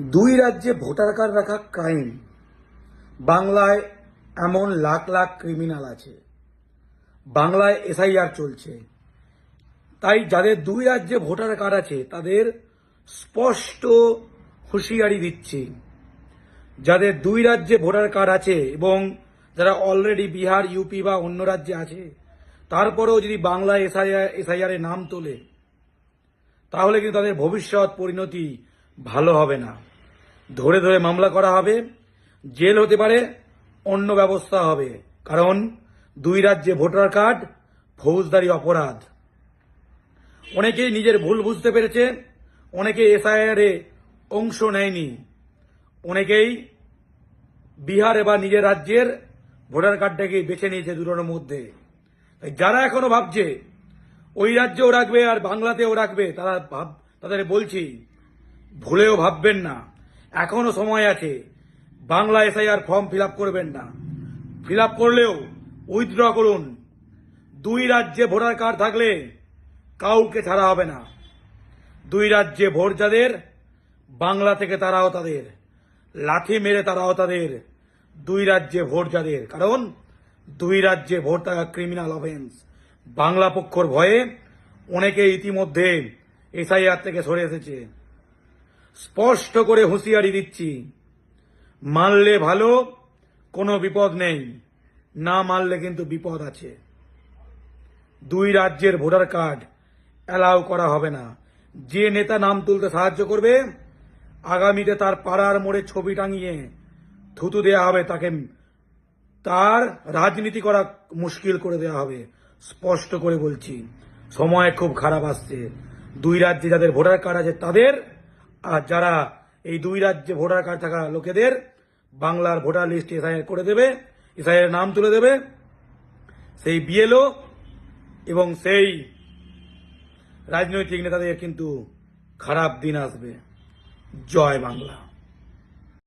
দুই রাজ্যে voter card রাখা ক্রাইম বাংলায় এমন লাখ লাখ ক্রিমিনাল আছে। বাংলায় এসআইআর চলছে। তাই যাদের দুই রাজ্যে ভোটার কার্ড আছে, তাদের স্পষ্ট হুঁশিয়ারি দিচ্ছি। যাদের দুই রাজ্যে ভোটার কার্ড আছে এবং যারা অলরেডি বিহার ইউপি বা অন্য রাজ্যে আছে, তারপরেও যদি বাংলা এসআইআর এসআইআর নাম তোলে, তাহলে কিন্তু তাদের ভবিষ্যৎ পরিণতি ভালো হবে না। ধরে ধরে মামলা করা হবে, জেল হতে পারে, অন্য ব্যবস্থা হবে। কারণ দুই রাজ্যে ভোটার কার্ড, ফৌজদারি অপরাধ। অনেকেই নিজের ভুল বুঝতে পেরেছে, অনেকে এসআইআরে অংশ নেয়নি। অনেকেই বিহারে বা নিজের রাজ্যের ভোটার কার্ডটাকে বেছে নিয়েছে দুটোর মধ্যে। তাই যারা এখনও ভাবছে, ওই রাজ্যেও রাখবে আর বাংলাতেও রাখবে, তারা ভাব তাদের বলছি, ভুলেও ভাববেন না। এখনও সময় আছে। বাংলা এসআইআর ফর্ম ফিল করবেন না। ফিল করলেও উইথড্র করুন। দুই রাজ্যে ভোটার কার্ড থাকলে কাউকে ছাড়া হবে না। দুই রাজ্যে ভোট যাদের, বাংলা থেকে তারাও তাদের। লাথি মেরে তারাও তাদের। দুই রাজ্যে ভোট যাদের। কারণ দুই রাজ্যে ভোট থাকা ক্রিমিনাল অফেন্স বাংলা পক্ষর ভয়ে অনেকে ইতিমধ্যে এসআইআর থেকে সরে এসেছে। স্পষ্ট করে হুঁশিয়ারি দিচ্ছি। মানলে ভালো, কোনো বিপদ নেই। না মানলে কিন্তু বিপদ আছে। দুই রাজ্যের ভোটার কার্ড অ্যালাউ করা হবে না। যে নেতা নাম তুলতে সাহায্য করবে, আগামীতে তার পাড়ার মোড়ে ছবি টাঙিয়ে থুতু দেয়া হবে তাকে। তার রাজনীতি করা মুশকিল করে দেওয়া হবে, স্পষ্ট করে বলছি। সময় খুব খারাপ আসছে। দুই রাজ্যে যাদের ভোটার কার্ড আছে তাদের আর যারা এই দুই রাজ্যে ভোটার কার্ড থাকা লোকেদের বাংলার ভোটার লিস্ট এসআইআর করে দেবে, এসআইআর নাম তুলে দেবে। সেই বিএলও এবং সেই রাজনৈতিক নেতাদের কিন্তু খারাপ দিন আসবে। জয় বাংলা।